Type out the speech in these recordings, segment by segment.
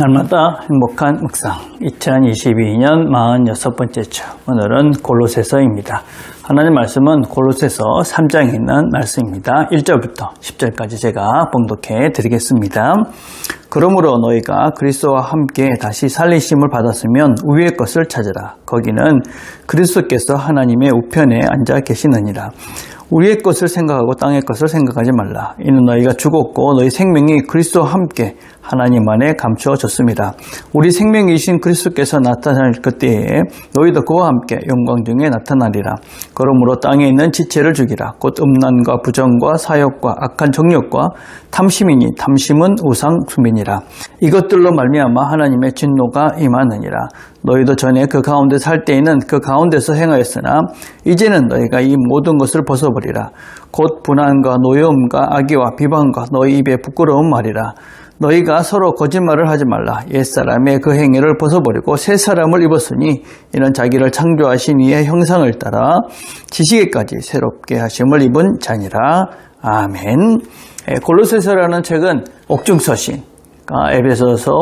날마다 행복한 묵상 2022년 46번째 주 오늘은 골로새서입니다. 하나님 말씀은 골로새서 3장에 있는 말씀입니다. 1절부터 10절까지 제가 봉독해 드리겠습니다. 그러므로 너희가 그리스도와 함께 다시 살리심을 받았으면 위의 것을 찾으라. 거기는 그리스도께서 하나님의 우편에 앉아 계시느니라. 우리의 것을 생각하고 땅의 것을 생각하지 말라. 이는 너희가 죽었고 너희 생명이 그리스도와 함께 하나님 안에 감추어졌습니다. 우리 생명이신 그리스도께서 나타날 그때에 너희도 그와 함께 영광 중에 나타나리라. 그러므로 땅에 있는 지체를 죽이라. 곧 음란과 부정과 사욕과 악한 정욕과 탐심이니 탐심은 우상 숭배니라. 이것들로 말미암아 하나님의 진노가 임하느니라. 너희도 전에 그 가운데 살 때에는 그 가운데서 행하였으나 이제는 너희가 이 모든 것을 벗어버리라. 곧 분한과 노여움과 악의와 비방과 너희 입에 부끄러운 말이라. 너희가 서로 거짓말을 하지 말라. 옛사람의 그 행위를 벗어버리고 새 사람을 입었으니 이는 자기를 창조하신 이의 형상을 따라 지식에까지 새롭게 하심을 입은 자니라. 아멘. 예, 골로새서라는 책은 옥중서신, 그러니까 에베소서,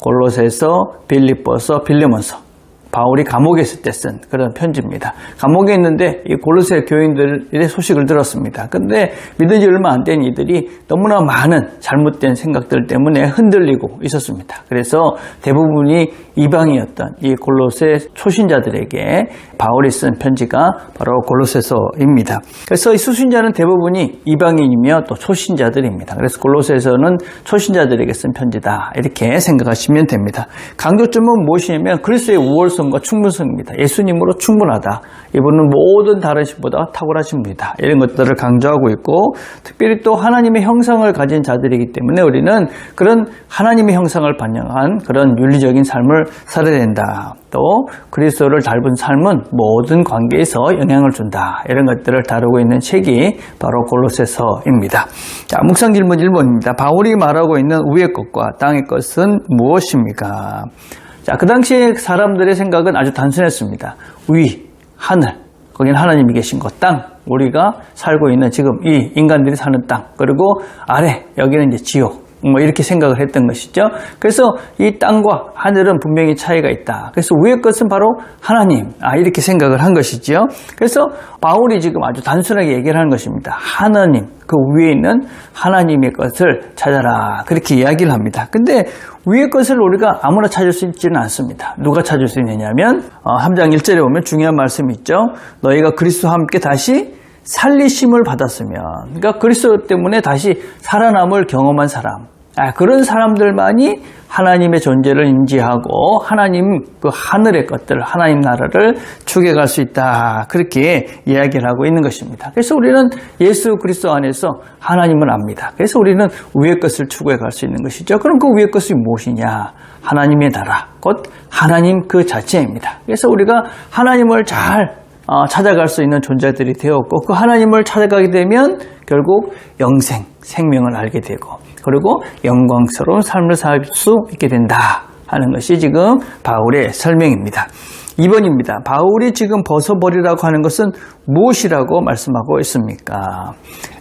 골로새서, 빌립보서, 빌레몬서 바울이 감옥에 있을 때 쓴 그런 편지입니다. 감옥에 있는데 이 골로새 교인들의 소식을 들었습니다. 근데 믿은 지 얼마 안 된 이들이 너무나 많은 잘못된 생각들 때문에 흔들리고 있었습니다. 그래서 대부분이 이방이었던 이 골로새 초신자들에게 바울이 쓴 편지가 바로 골로새서입니다. 그래서 이 수신자는 대부분이 이방인이며 또 초신자들입니다. 그래서 골로새서는 초신자들에게 쓴 편지다 이렇게 생각하시면 됩니다. 강조점은 무엇이냐면 그리스도의 우월성 충분성과 충분성입니다. 예수님으로 충분하다. 이분은 모든 다른 신보다 탁월하신 분이다. 이런 것들을 강조하고 있고 특별히 또 하나님의 형상을 가진 자들이기 때문에 우리는 그런 하나님의 형상을 반영한 그런 윤리적인 삶을 살아야 된다. 또 그리스도를 닮은 삶은 모든 관계에서 영향을 준다. 이런 것들을 다루고 있는 책이 바로 골로새서입니다. 자, 묵상 질문 1번입니다. 바울이 말하고 있는 위의 것과 땅의 것은 무엇입니까? 자, 그 당시에 사람들의 생각은 아주 단순했습니다. 위, 하늘, 거긴 하나님이 계신 것, 땅, 우리가 살고 있는 지금 이 인간들이 사는 땅, 그리고 아래, 여기는 이제 지옥, 뭐 이렇게 생각을 했던 것이죠. 그래서 이 땅과 하늘은 분명히 차이가 있다. 그래서 위의 것은 바로 하나님. 아, 이렇게 생각을 한 것이죠. 그래서 바울이 지금 아주 단순하게 얘기를 하는 것입니다. 하나님, 그 위에 있는 하나님의 것을 찾아라. 그렇게 이야기를 합니다. 근데 위의 것을 우리가 아무나 찾을 수 있지는 않습니다. 누가 찾을 수 있느냐면, 어, 3장 1절에 보면 중요한 말씀이 있죠. 너희가 그리스도와 함께 다시 살리심을 받았으면, 그러니까 그리스도 때문에 다시 살아남을 경험한 사람, 아, 그런 사람들만이 하나님의 존재를 인지하고 하나님 그 하늘의 것들, 하나님 나라를 추격할 수 있다. 그렇게 이야기를 하고 있는 것입니다. 그래서 우리는 예수 그리스도 안에서 하나님을 압니다. 그래서 우리는 위의 것을 추구해 갈 수 있는 것이죠. 그럼 그 위의 것이 무엇이냐? 하나님의 나라, 곧 하나님 그 자체입니다. 그래서 우리가 하나님을 잘 어, 찾아갈 수 있는 존재들이 되었고 그 하나님을 찾아가게 되면 결국 영생, 생명을 알게 되고 그리고 영광스러운 삶을 살 수 있게 된다 하는 것이 지금 바울의 설명입니다. 2번입니다. 바울이 지금 벗어버리라고 하는 것은 무엇이라고 말씀하고 있습니까?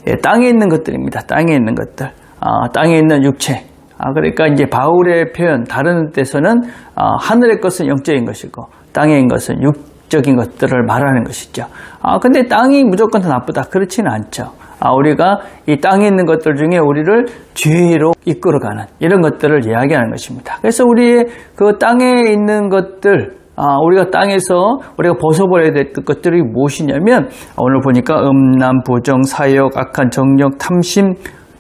예, 땅에 있는 것들입니다. 땅에 있는 것들. 아, 땅에 있는 육체. 아, 그러니까 이제 바울의 표현, 다른 데서는 아, 하늘의 것은 영적인 것이고, 있는 것은 육 적인 것들을 말하는 것이죠. 아, 근데 땅이 무조건 다 나쁘다. 그렇지는 않죠. 아, 우리가 이 땅에 있는 것들 중에 우리를 죄로 이끌어가는 이런 것들을 이야기하는 것입니다. 그래서 우리의 그 땅에 있는 것들, 아, 우리가 땅에서 우리가 벗어버려야 될 것들이 무엇이냐면 오늘 보니까 음란, 부정, 사욕, 악한 정력, 탐심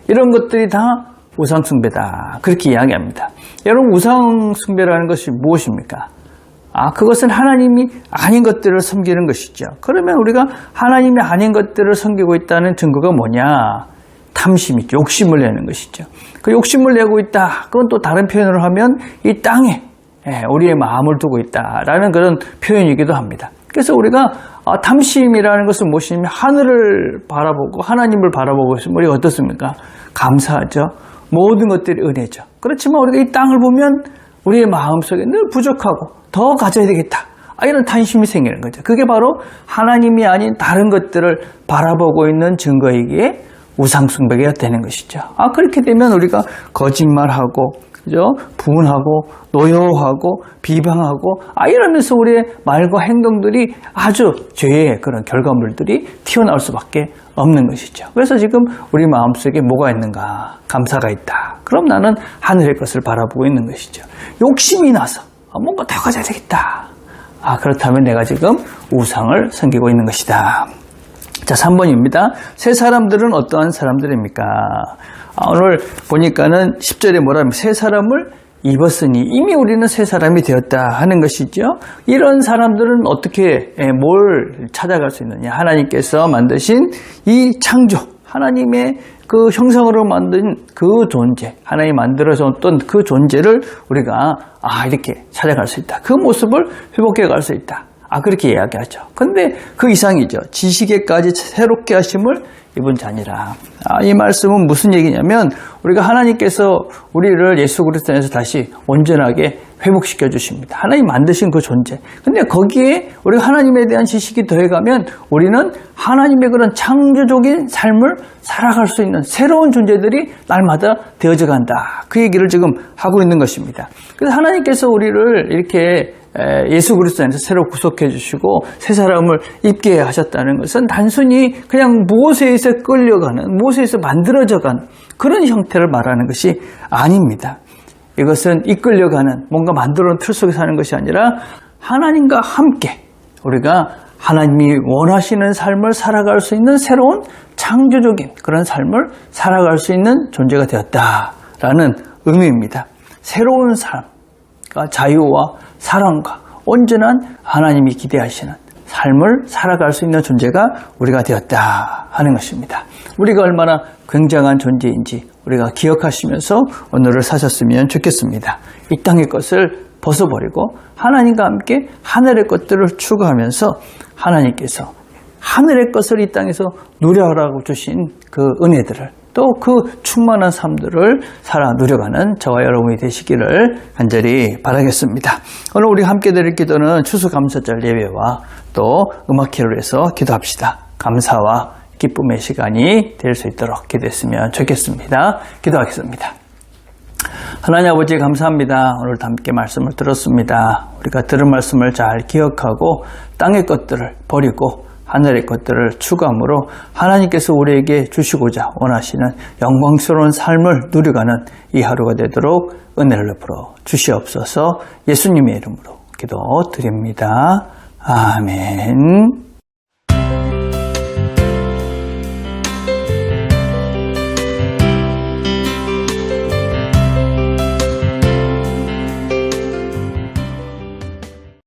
이런 것들이 다 우상숭배다. 그렇게 이야기합니다. 여러분 우상숭배라는 것이 무엇입니까? 아, 그것은 하나님이 아닌 것들을 섬기는 것이죠. 그러면 우리가 하나님이 아닌 것들을 섬기고 있다는 증거가 뭐냐? 탐심이 욕심을 내는 것이죠. 그 욕심을 내고 있다. 그건 또 다른 표현으로 하면 이 땅에 예, 우리의 마음을 두고 있다라는 그런 표현이기도 합니다. 그래서 우리가 아, 탐심이라는 것은 무엇이냐면 하늘을 바라보고 하나님을 바라보고 있으면 우리가 어떻습니까? 감사하죠. 모든 것들이 은혜죠. 그렇지만 우리가 이 땅을 보면 우리의 마음속에 늘 부족하고 더 가져야 되겠다. 아, 이런 탄심이 생기는 거죠. 그게 바로 하나님이 아닌 다른 것들을 바라보고 있는 증거이기에 우상숭배가 되는 것이죠. 아, 그렇게 되면 우리가 거짓말하고 그죠? 분하고 노여워하고 비방하고 아 이러면서 우리의 말과 행동들이 아주 죄의 그런 결과물들이 튀어나올 수밖에 없는 것이죠. 그래서 지금 우리 마음속에 뭐가 있는가? 감사가 있다. 그럼 나는 하늘의 것을 바라보고 있는 것이죠. 욕심이 나서 아, 뭔가 더 가져야 되겠다. 아 그렇다면 내가 지금 우상을 섬기고 있는 것이다. 자, 3번입니다. 새 사람들은 어떠한 사람들입니까? 아, 오늘 보니까는 10절에 뭐라면 새 사람을 입었으니 이미 우리는 새 사람이 되었다 하는 것이죠. 이런 사람들은 어떻게 예, 뭘 찾아갈 수 있느냐? 하나님께서 만드신 이 창조, 하나님의 그 형상으로 만든 그 존재, 하나님 만들어줬던 그 존재를 우리가 아 이렇게 찾아갈 수 있다. 그 모습을 회복해 갈 수 있다. 아, 그렇게 이야기하죠. 근데 그 이상이죠. 지식에까지 새롭게 하심을 입은 자니라. 아, 이 말씀은 무슨 얘기냐면, 우리가 하나님께서 우리를 예수 그리스도 안에서 다시 온전하게 회복시켜 주십니다. 하나님 만드신 그 존재. 근데 거기에 우리가 하나님에 대한 지식이 더해가면 우리는 하나님의 그런 창조적인 삶을 살아갈 수 있는 새로운 존재들이 날마다 되어져 간다. 그 얘기를 지금 하고 있는 것입니다. 그래서 하나님께서 우리를 이렇게 예수 그리스도 안에서 새로 구속해 주시고 새 사람을 입게 하셨다는 것은 단순히 그냥 모세에서 끌려가는 모세에서 만들어져간 그런 형태를 말하는 것이 아닙니다. 이것은 이끌려가는 뭔가 만들어 놓은 틀 속에 사는 것이 아니라 하나님과 함께 우리가 하나님이 원하시는 삶을 살아갈 수 있는 새로운 창조적인 그런 삶을 살아갈 수 있는 존재가 되었다라는 의미입니다. 새로운 삶, 자유와 사랑과 온전한 하나님이 기대하시는 삶을 살아갈 수 있는 존재가 우리가 되었다 하는 것입니다. 우리가 얼마나 굉장한 존재인지 우리가 기억하시면서 오늘을 사셨으면 좋겠습니다. 이 땅의 것을 벗어버리고 하나님과 함께 하늘의 것들을 추구하면서 하나님께서 하늘의 것을 이 땅에서 누려라고 주신 그 은혜들을 또 그 충만한 삶들을 살아 누려가는 저와 여러분이 되시기를 간절히 바라겠습니다. 오늘 우리 함께 드릴 기도는 추수감사절 예배와 또 음악회로 해서 기도합시다. 감사와 기쁨의 시간이 될 수 있도록 기도했으면 좋겠습니다. 기도하겠습니다. 하나님 아버지 감사합니다. 오늘도 함께 말씀을 들었습니다. 우리가 들은 말씀을 잘 기억하고 땅의 것들을 버리고 하늘의 것들을 추구함으로 하나님께서 우리에게 주시고자 원하시는 영광스러운 삶을 누려가는 이 하루가 되도록 은혜를 베풀어 주시옵소서 예수님의 이름으로 기도드립니다. 아멘.